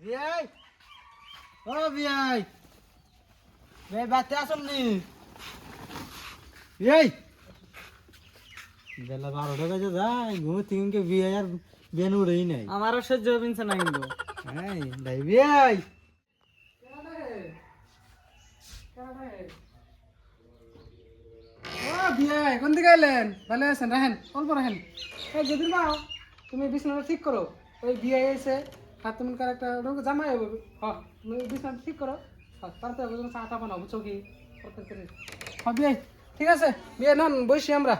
বিয়াই ও বিয়াই বিয়াই বাতে আসুন নি? বিয়াই বেলা বারোটা বাজে যায় ঘুম থেকে বিয়াই আর বেন উড়েই নাই। আমারও সহ্য হবিনছে না কিন্তু। হ্যাঁ দাই বিয়াই বিয়াই কোন দিকে এলেন ভালো আছেন রাহেন অল্প রাহেন এই বাও তুমি বিছানাটা ঠিক করো। ওই বিয়ে এসে হাত তুমি কার একটা জামাই হবে। হ তুমি বিছানাটা ঠিক করো। হ্যাঁ, তারপরে চা টা বানাও বুঝছ কি হ্যাঁ বিয়াই ঠিক আছে? বিয়ে নন বসি আমরা।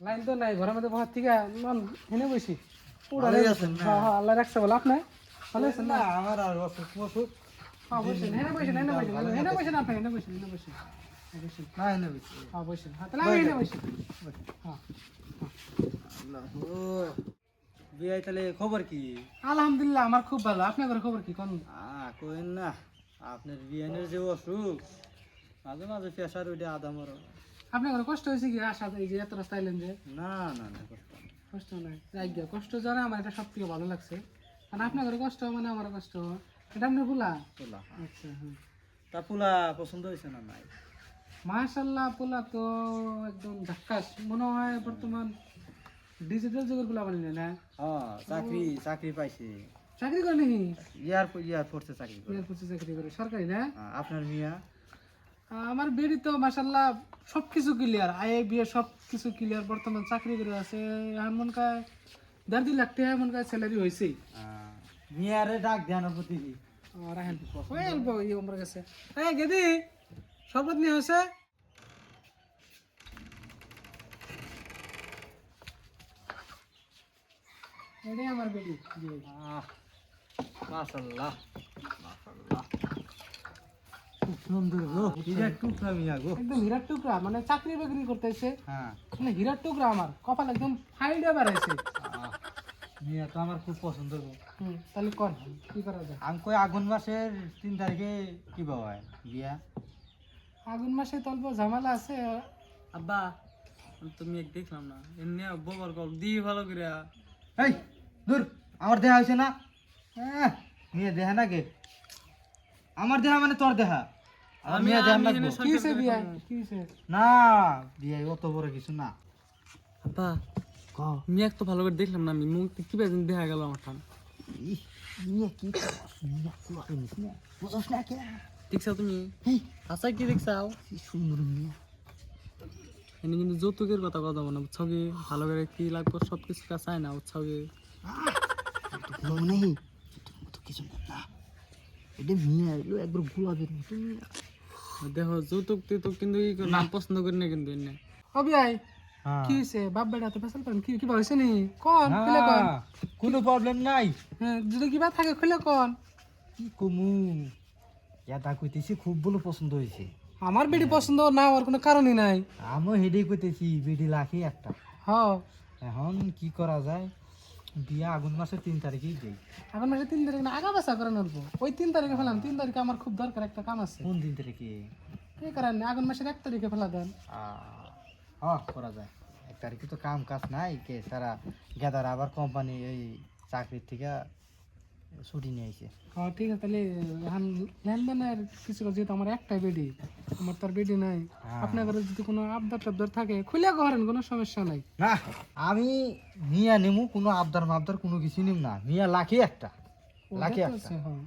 লাইন তো নাই ঘরের মধ্যে বহার থেকে নন হেনে বসি। ভালোই আছেন হ্যাঁ হ্যাঁ আল্লাহ রাখছে বলো। আপনি? ভালো আছেন না? আমার আর অসুখ অসুখ হ্যাঁ বসেন হেনে বসেন হেনে বসেন হেনে বসেন আপনি হেনে বসেন হেনে বসেন। হ্যাঁ, বসেন। হ্যাঁ হ্যাঁ তাহলে আমি হেনে বসি। হ্যাঁ বিয়াই তাহলে খবর কি? আলহামদুলিল্লাহ আমার খুব ভালো। আপনার খবর কি? কোন? কোয়েন না আপনার বিয়ানের যে অসুখ মাঝে মাঝে প্রেশার ওইটা আদা মরো আপনার কষ্ট হয়েছে কি? আশা এই যে এত রাস্তা এলেন যে। না না না কষ্ট কষ্ট নাই। যাই গিয়া কষ্ট জানে আমার এটা সব থেকে ভালো লাগছে। কারণ আপনার কষ্ট মানে আমার কষ্ট। এটা আপনার ভুলা পোলা আচ্ছা হ্যাঁ। তা পোলা পছন্দ হয়েছে না নাই? মাশাল্লাহ পোলা তো একদম ধাক্কাস। মনে হয় বর্তমান ডিজিটাল যুগের পোলা বানিয়ে না? হ্যাঁ চাকরি চাকরি পাইছে। চাকরি করে নাকি? ইয়ার ইয়ার ফোর্সে চাকরি করে। এয়ারপোর্টে চাকরি করে। সরকারি না? আ, আপনার মিয়া? আমার বেড়ি তো মাসাল্লাহ সব কিছু ক্লিয়ার আইএ বিয়ে সব কিছু ক্লিয়ার বর্তমান চাকরি করে আছে। এমন কায় দেড় দুই লাখ টাকা এমন কায় স্যালারি হয়েছে মিয়ারে ডাক ধ্যানের প্রতি। রাহেন ওই অল্প ইয়ে আমার কাছে এই গেদি শরবত নিয়ে হয়েছে এটাই আমার বেডি মাশাল্লাহ মাশাল্লাহ খুব সুন্দর গো এটা টুকরা মিয়া গো। একদম হীরার টুকরা মানে চাকরি বাকরি করতেছে। হ্যাঁ। মানে হীরার টুকরা আমার কপাল একদম ফাইডে বেড়াইছে মিয়া তো আমার খুব পছন্দ গো। হুম তাহলে কর কি করা যায়? আমি কই আগুন মাসের তিন তারিখে কি বাবাই বিয়া? আগুন মাসে তল্প ঝামেলা আছে। আব্বা তুমি এক দেখলাম না। এমনি ববার কল দিয়ে ভালো করে এই দূর আমার দেহা হয়েছে না। হ্যাঁ মেয়ে দেহা না কে আমার দেহা মানে তোর দেহা। মেয়ে না বিয়ে অত বড় কিছু না। ক? মিয়াক তো ভালো করে দেখলাম না আমি মুখ কি বেদিন দেখা গেল আমার ঠান ইহ, কি না। না? দেখছাও তুমি? কি দেখছাও? কি সুন্দর মেয়ে। এনে কিন্তু যৌতুকের কথা কথা বলো বুঝছ কি? ভালো করে কি লাগবে সব কিছু না বুঝছ কি? আহ, তোর কোনো নেই। তোর মতো কিছু না, না। এটা মেয়ে এলো একবার গোলাপের মতো মেয়ে। দেখো যৌতুক তুতুক কিন্তু ই না পছন্দ করি না কিন্তু এনে। ও বিয়াই হ্যাঁ। কি হয়েছে বাপ বেটা তো ফেসাল করেন কি কিবা হয়েছে নি কোন খুলে কোন। কোনো প্রবলেম নাই। হ্যাঁ যদি কিবা থাকে খুলে কোন। কি কমু? এটা কইতেছি খুব বলে পছন্দ হয়েছে আমার বেডি পছন্দ না হওয়ার কোনো কারণই নাই। আমিও হেডেই কইতেছি বেডি লাখি একটা। হ। এখন কি করা যায়? বিয়া আগুন মাসের তিন তারিখেই যাই আগুন মাসের তিন তারিখ না আগা বাসা করে নেব ওই তিন তারিখে ফেলাম তিন তারিখে আমার খুব দরকার একটা কাম আছে। কোন দিন তারিখে? এই কারণে আগুন মাসের এক তারিখে ফেলা দেন। হ্যাঁ করা যায়। এক তারিখে তো কাম কাজ নাই কে সারা গেদার আবার কোম্পানি এই চাকরির থেকে ছুটি নিয়ে আইছে। হ্যাঁ ঠিক আছে তাহলে এখন লেনদেনের কিছু যেহেতু আমার একটাই বেডি আমার তার বেডি নাই। হ্যাঁ। আপনার ঘরে যদি কোনো আবদার টাবদার থাকে খুলে করেন কোনো সমস্যা নাই। না আমি নেমু কোনো আবদার মাবদার কোনো কিছু নিম না। লাখি একটা লাখি একটা। হ্যাঁ।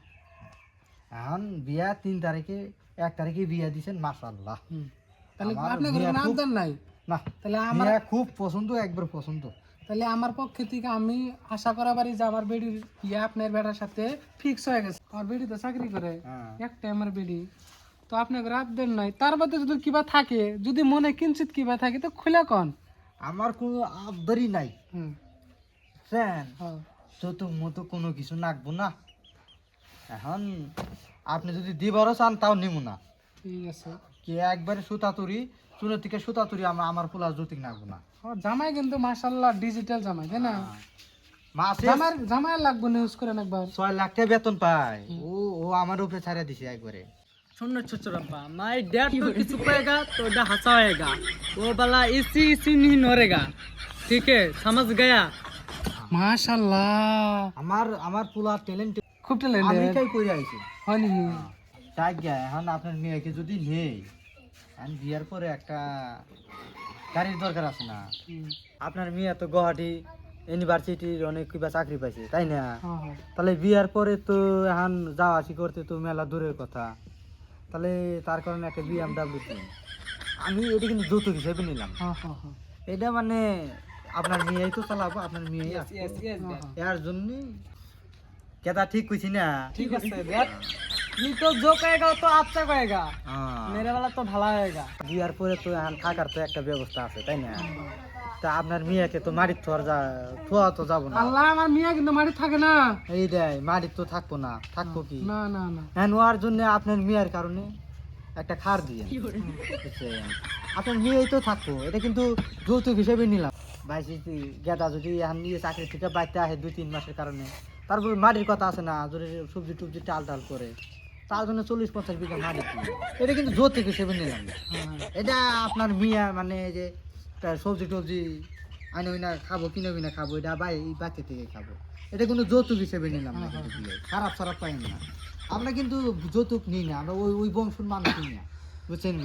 এখন বিয়া তিন তারিখে এক তারিখে বিয়া দিছেন মাশাল্লাহ তাহলে আমার আপনার ঘরে কোনো খুব- আবদার নাই? না তাহলে আমার খুব পছন্দ একবার পছন্দ। তাহলে আমার পক্ষে থেকে আমি আশা করা পারি যে আমার বেডির ইয়ে আপনার বেটার সাথে ফিক্স হয়ে গেছে। আমার বেডি তো চাকরি করে হ্যাঁ। একটাই আমার বেডি। তো আপনার ঘরে আবদার নাই তার মধ্যে যদি কিবা থাকে যদি মনে কিঞ্চিত কিবা থাকে তো খুলে কন। আমার কোনো আবদারই নাই। হ্যাঁ। তো মতো কোনো কিছু নাকবো না। এখন আপনি যদি দিবারও চান তাও নিব না। ঠিক আছে। কি একবারে সুতা তুরি চুনের থেকে সুতা তুরি আমার আমার পোলা জ্যোতিক নাকবো না। ও জামাই কিন্তু মাশাল্লাহ ডিজিটাল জামাই তাই না? মাসে জামাই জামাই লাগবে নিউজ করেন একবার। ছয় লাখ টাকা বেতন পায়। ও ও আমার উপরে ছাড়া দিছে একবারে। सुन छोट रब्बा माय डैड तो किसी पाएगा तो डा हंसाएगा वो वाला इसी इसी नहीं नोरेगा ठीक है समझ गया মাশাআল্লাহ আমার আমার পোলা ট্যালেন্ট খুব ট্যালেন্টেড আমেরিকায় করে আইছে হয় নাকি তাই গিয়া এখন আপনার মেয়েকে যদি নেই আমি বিয়ার পরে একটা গাড়ির দরকার আছে না হুম, আপনার মেয়ে তো গুয়াহাটি ইউনিভার্সিটির অনেক কিবা চাকরি পাইছে তাই না হ্যাঁ, হ্যাঁ। তাহলে বিয়ার পরে তো এখন যাওয়া আসি করতে তো মেলা দূরের কথা তাহলে তার কারণে একটা বিএমডাব্লিউ কিনলাম আমি এটা কিন্তু যৌতুক হিসেবে নিলাম। হ্যাঁ, হ্যাঁ, হ্যাঁ। এটা মানে আপনার মেয়েই তো চালাবো আপনার মেয়েই এর জন্য কেতা ঠিক কইছি না? ঠিক আছে দেখ নি তো জো কয়েগা তো আচ্ছা বিয়ার পরে তো থাকার তো একটা ব্যবস্থা আছে তাই না? তা আপনার মেয়েকে তো মারির থর যা থোয়া তো যাব না। আল্লাহ আমার মিয়া কিন্তু মাটি থাকে না। এই দেয় মারির তো থাকব না। থাকব কি? না না না। হ্যাঁ ওয়ার জন্য আপনার মেয়ের কারণে একটা খার দিয়ে। আপনার মেয়েই তো থাকব। এটা কিন্তু যৌতুক হিসেবে নিলাম। ভাই গেদা যদি এখন নিয়ে চাকরি থেকে বাইতে আসে দুই তিন মাসের কারণে তারপর মাটির কথা আছে না যদি সবজি টুবজি টাল টাল করে। তার জন্য চল্লিশ পঞ্চাশ বিঘা মাটি। এটা কিন্তু যৌতুক হিসেবে নিলাম। হ্যাঁ, এটা আপনার মিয়া মানে যে সবজি টবজি আইনা উইনা খাব, কিনে কিনা খাব, এটা বাই বাচ্চা থেকে খাব। এটা কোনো যৌতুক হিসেবে নিলাম না খারাপ খারাপ পাই না। আমরা কিন্তু যৌতুক নিই না, আমরা ওই ওই বংশের মানুষ নিই না। বুঝছেন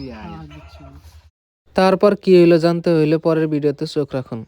তারপর কি হইল জানতে হইলে পরের ভিডিওতে চোখ রাখুন।